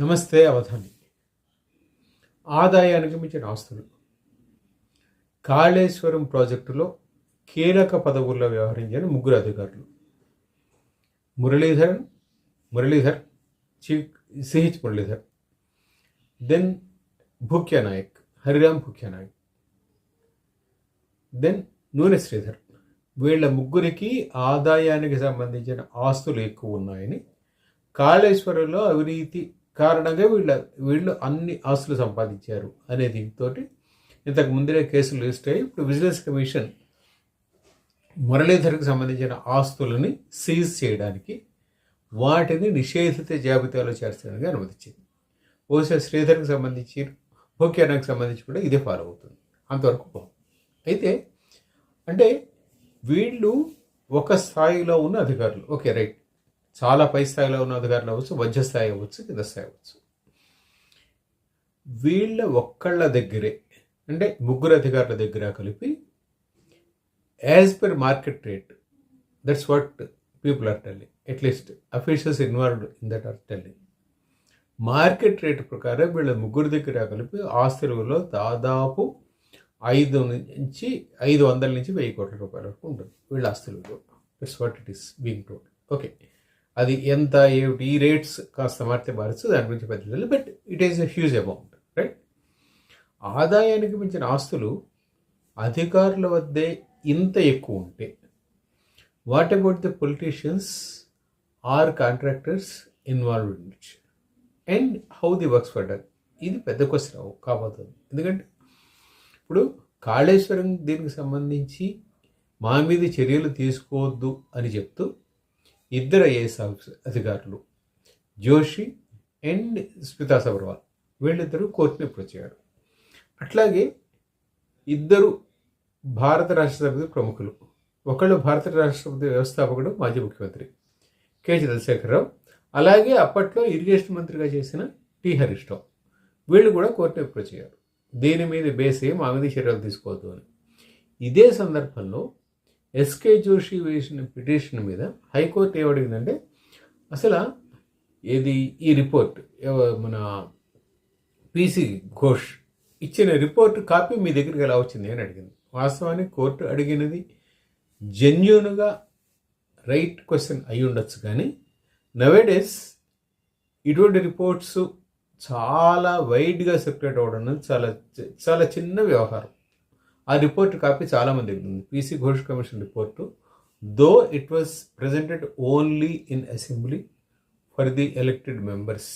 నమస్తే అవధాని. ఆదాయానికి మించిన ఆస్తులు. కాళేశ్వరం ప్రాజెక్టులో కీలక పదవుల్లో వ్యవహరించిన ముగ్గురు అధికారులు. Muralidharan Muralidhar chief CH Muralidhar. Then Bhukya Naik Hariram Bhukya Naik. Then Noone Sridhar. వీళ్ళ ముగ్గురికి ఆదాయానికి సంబంధించిన ఆస్తులు ఎక్కువ ఉన్నాయని కాళేశ్వరంలో అవినీతి కారణంగా వీళ్ళ వీళ్ళు అన్ని ఆస్తులు సంపాదించారు అనే దీంతో ఇంతకు ముందే కేసులు రిజిస్టర్ అయ్యి ఇప్పుడు విజిలెన్స్ కమిషన్ మురళీధర్కి సంబంధించిన ఆస్తులని సీజ్ చేయడానికి వాటిని నిషేధిత జాబితాలో చేర్చడానికి అనుమతించింది ఓసే శ్రీధర్కి సంబంధించి భోక్యానానికి సంబంధించి కూడా ఇదే ఫాలో అవుతుంది. అంతవరకు అయితే అంటే వీళ్ళు ఒక స్థాయిలో ఉన్న అధికారులు ఓకే రైట్. చాలా పై స్థాయిలో ఉన్న అధికారులు అవ్వచ్చు మధ్య స్థాయి అవ్వచ్చు కింద స్థాయి అవ్వచ్చు. వీళ్ళ ఒక్కళ్ళ దగ్గరే అంటే ముగ్గురు అధికారుల దగ్గర కలిపి as per market rate that's what people are telling at least officials involved in that are telling market rate ప్రకారం వీళ్ళ ముగ్గురు దగ్గర కలిపి ఆస్తులలో దాదాపు ఐదు నుంచి ఐదు వందల నుంచి వెయ్యి కోట్ల రూపాయల వరకు ఉంటుంది వీళ్ళ ఆస్తులు it's what it is being told okay అది ఎంత ఏమిటి ఈ రేట్స్ కాస్త మారితే మారచ్చు దాని గురించి పెద్ద but it is a huge amount right ఆదాయానికి మించిన ఆస్తులు అధికారుల వద్దే ఇంత ఎక్కువ ఉంటే what about the politicians or contractors involve in it and how the works for done ఇది పెద్ద క్వశ్చన్ కాబోతుంది. ఎందుకంటే ఇప్పుడు కాళేశ్వరం దీనికి సంబంధించి మా మీద చర్యలు తీసుకోవద్దు అని చెప్తూ ఇద్దరు ఐఏఎస్ అధికారులు జోషి అండ్ స్మితా సబర్వాల్. వీళ్ళిద్దరూ కోర్టుని అప్రోచ్ అయ్యారు. అట్లాగే ఇద్దరు భారత రాష్ట్రపతి ప్రముఖులు. ఒకళ్ళు భారత రాష్ట్రపతి వ్యవస్థాపకుడు మాజీ ముఖ్యమంత్రి కె. చంద్రశేఖరరావు. అలాగే అప్పట్లో ఇరిగేషన్ మంత్రిగా చేసిన టి. హరీష్ రావు వీళ్ళు కూడా కోర్టుని అప్రోచ్ అయ్యారు. దీని మీద బేస్ మా మీద చర్యలు తీసుకోవద్దు అని. ఇదే సందర్భంలో ఎస్కే జోషి వేసిన పిటిషన్ మీద హైకోర్టు ఏమడిగిందంటే అసలు ఏది ఈ రిపోర్ట్ మన పిసి ఘోష్ ఇచ్చిన రిపోర్ట్ కాపీ మీ దగ్గరికి ఎలా వచ్చింది అని అడిగింది. వాస్తవానికి కోర్టు అడిగినది జెన్యున్గా రైట్ క్వశ్చన్ అయి ఉండొచ్చు కానీ నవేడేస్ ఇటువంటి రిపోర్ట్స్ చాలా వైడ్గా సెపరేట్ అవ్వడం అనేది చాలా చాలా చిన్న వ్యవహారం. ఆ రిపోర్ట్ కాపీ చాలామంది ఉంది PC Ghosh commission report. Though it was presented only in assembly for the elected members.